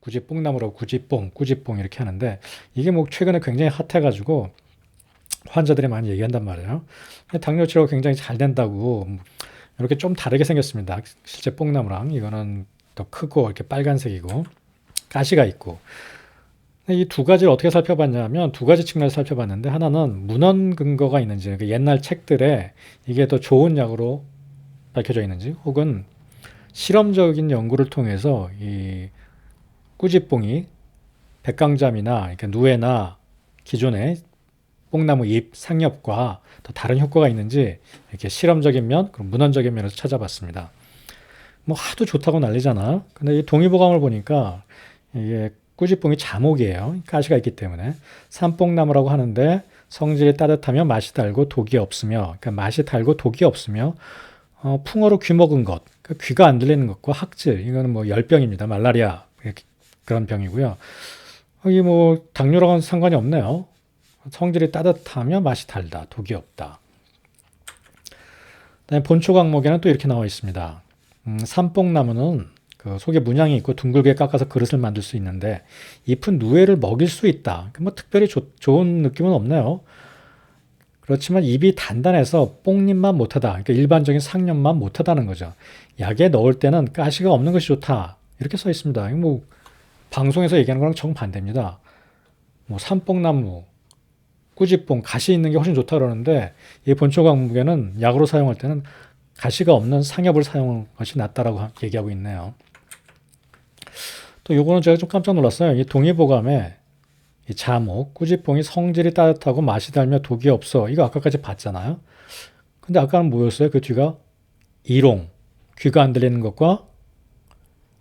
구지뽕나무라고 구지뽕, 구지뽕 이렇게 하는데 이게 뭐 최근에 굉장히 핫해가지고 환자들이 많이 얘기한단 말이에요. 당뇨 치료가 굉장히 잘 된다고 이렇게 좀 다르게 생겼습니다. 실제 뽕나무랑 이거는 더 크고 이렇게 빨간색이고 가시가 있고 이 두 가지를 어떻게 살펴봤냐면 두 가지 측면에서 살펴봤는데 하나는 문헌 근거가 있는지 그러니까 옛날 책들에 이게 더 좋은 약으로 밝혀져 있는지 혹은 실험적인 연구를 통해서 이 꾸지뽕이 백강잠이나 그러니까 누에나 기존의 뽕나무 잎 상엽과 더 다른 효과가 있는지 이렇게 실험적인 면, 그리고 문헌적인 면에서 찾아봤습니다. 뭐 하도 좋다고 난리잖아. 근데 이 동의보감을 보니까 이게 꾸지뽕이 자목이에요. 가시가 있기 때문에 산뽕나무라고 하는데 성질이 따뜻하며 맛이 달고 독이 없으며, 그러니까 맛이 달고 독이 없으며 어, 풍어로 귀 먹은 것, 그러니까 귀가 안 들리는 것과 학질, 이거는 뭐 열병입니다. 말라리아 그런 병이고요. 여기 뭐 당뇨랑은 상관이 없네요. 성질이 따뜻하며 맛이 달다, 독이 없다. 그다음에 본초 강목에는 또 이렇게 나와 있습니다. 음, 삼뽕나무는 그 속에 문양이 있고 둥글게 깎아서 그릇을 만들 수 있는데 잎은 누에를 먹일 수 있다. 뭐 특별히 조, 좋은 느낌은 없네요. 그렇지만 잎이 단단해서 뽕잎만 못하다. 그러니까 일반적인 상념만 못하다는 거죠. 약에 넣을 때는 가시가 없는 것이 좋다. 이렇게 써 있습니다. 뭐 방송에서 얘기하는 거랑 정반대입니다. 뭐 삼뽕나무, 꾸지뽕, 가시 있는 게 훨씬 좋다 그러는데 이 본초 강목에는 약으로 사용할 때는 가시가 없는 상엽을 사용하는 것이 낫다라고 얘기하고 있네요. 또 요거는 제가 좀 깜짝 놀랐어요. 이 동의보감에 이 자목, 꾸지뽕이 성질이 따뜻하고 맛이 달며 독이 없어. 이거 아까까지 봤잖아요. 근데 아까는 뭐였어요? 그 뒤가 이롱, 귀가 안 들리는 것과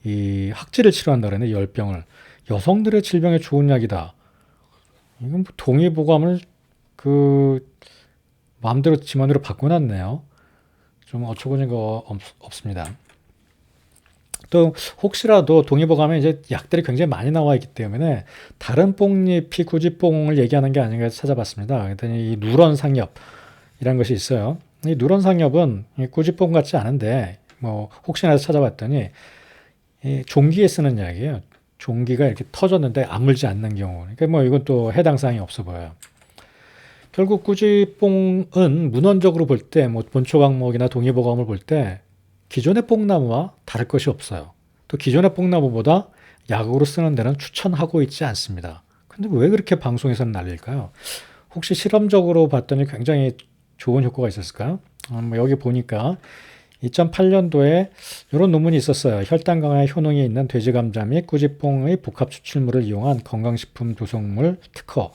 이 학질을 치료한다 그러네 열병을 여성들의 질병에 좋은 약이다. 이건 뭐 동의 보감을 그 마음대로 지만으로 바꿔놨네요. 좀 어처구니가 없, 없습니다. 또 혹시라도 동의보감에 이제 약들이 굉장히 많이 나와 있기 때문에 다른 뽕잎이 굳이 뽕을 얘기하는 게 아닌가 찾아봤습니다. 그랬더니 이 누런 상엽이라는 것이 있어요. 이 누런 상엽은 꾸지뽕 같지 않은데 뭐 혹시나 해서 찾아봤더니 이 종기에 쓰는 약이에요. 종기가 이렇게 터졌는데 아물지 않는 경우. 그러니까 뭐 이건 또 해당 사항이 없어 보여요. 결국 꾸지뽕은 문헌적으로 볼 때 뭐 본초 강목이나 동의보감을 볼 때 기존의 뽕나무와 다를 것이 없어요. 또 기존의 뽕나무보다 약으로 쓰는 데는 추천하고 있지 않습니다. 근데 왜 그렇게 방송에서는 난릴까요? 혹시 실험적으로 봤더니 굉장히 좋은 효과가 있었을까요? 음, 여기 보니까 2008년도에 이런 논문이 있었어요. 혈당 강화에 효능이 있는 돼지 감자 및 꾸지뽕의 복합 추출물을 이용한 건강식품 조성물 특허.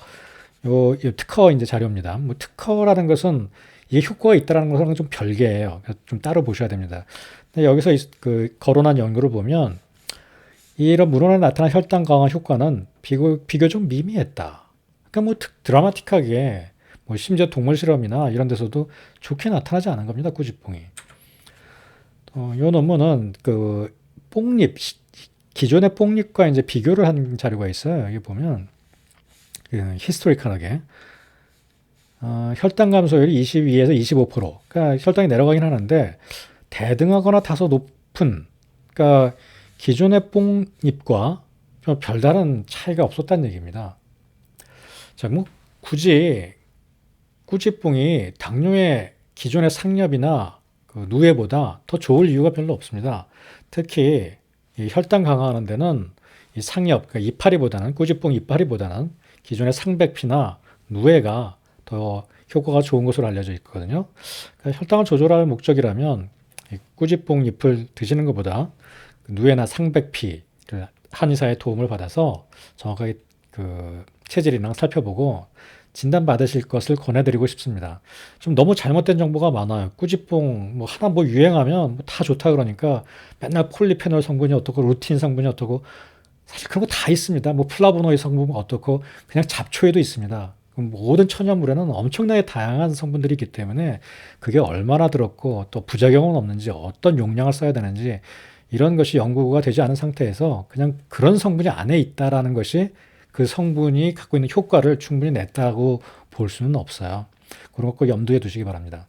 요, 요 특허 이제 자료입니다. 뭐 특허라는 것은 이게 효과가 있다는 것은 좀 별개예요. 좀 따로 보셔야 됩니다. 근데 여기서 그 거론한 연구를 보면 이런 물원에 나타난 혈당 강화 효과는 비교, 비교적 미미했다. 그러니까 뭐 드라마틱하게 뭐 심지어 동물 실험이나 이런 데서도 좋게 나타나지 않은 겁니다. 꾸지뽕이. 어, 이 논문은 그 뽕잎 기존의 뽕잎과 이제 비교를 한 자료가 있어요. 여기 보면 그 히스토리컬하게 어, 혈당 감소율이 22에서 25%. 그러니까 혈당이 내려가긴 하는데 대등하거나 다소 높은 그러니까 기존의 뽕잎과 좀 별다른 차이가 없었다는 얘기입니다. 자, 뭐 굳이 꾸지뽕이 당뇨의 기존의 상엽이나 그 누에보다 더 좋을 이유가 별로 없습니다. 특히 혈당 강화하는 데는 이 상엽, 그러니까 이파리보다는 꾸지뽕 이파리보다는 기존의 상백피나 누에가 더 효과가 좋은 것으로 알려져 있거든요. 그러니까 혈당을 조절할 목적이라면 꾸지뽕 잎을 드시는 것보다 그 누에나 상백피 한의사의 도움을 받아서 정확하게 그 체질이랑 살펴보고 진단 받으실 것을 권해드리고 싶습니다. 좀 너무 잘못된 정보가 많아요. 꾸지뽕 뭐 하나 뭐 유행하면 뭐 다 좋다 그러니까 맨날 폴리페놀 성분이 어떻고 루틴 성분이 어떻고 사실 그런 거 다 있습니다. 뭐 플라보노이 성분 어떻고 그냥 잡초에도 있습니다. 모든 천연물에는 엄청나게 다양한 성분들이 있기 때문에 그게 얼마나 들었고 또 부작용은 없는지 어떤 용량을 써야 되는지 이런 것이 연구가 되지 않은 상태에서 그냥 그런 성분이 안에 있다라는 것이 그 성분이 갖고 있는 효과를 충분히 냈다고 볼 수는 없어요. 그런 거 염두에 두시기 바랍니다.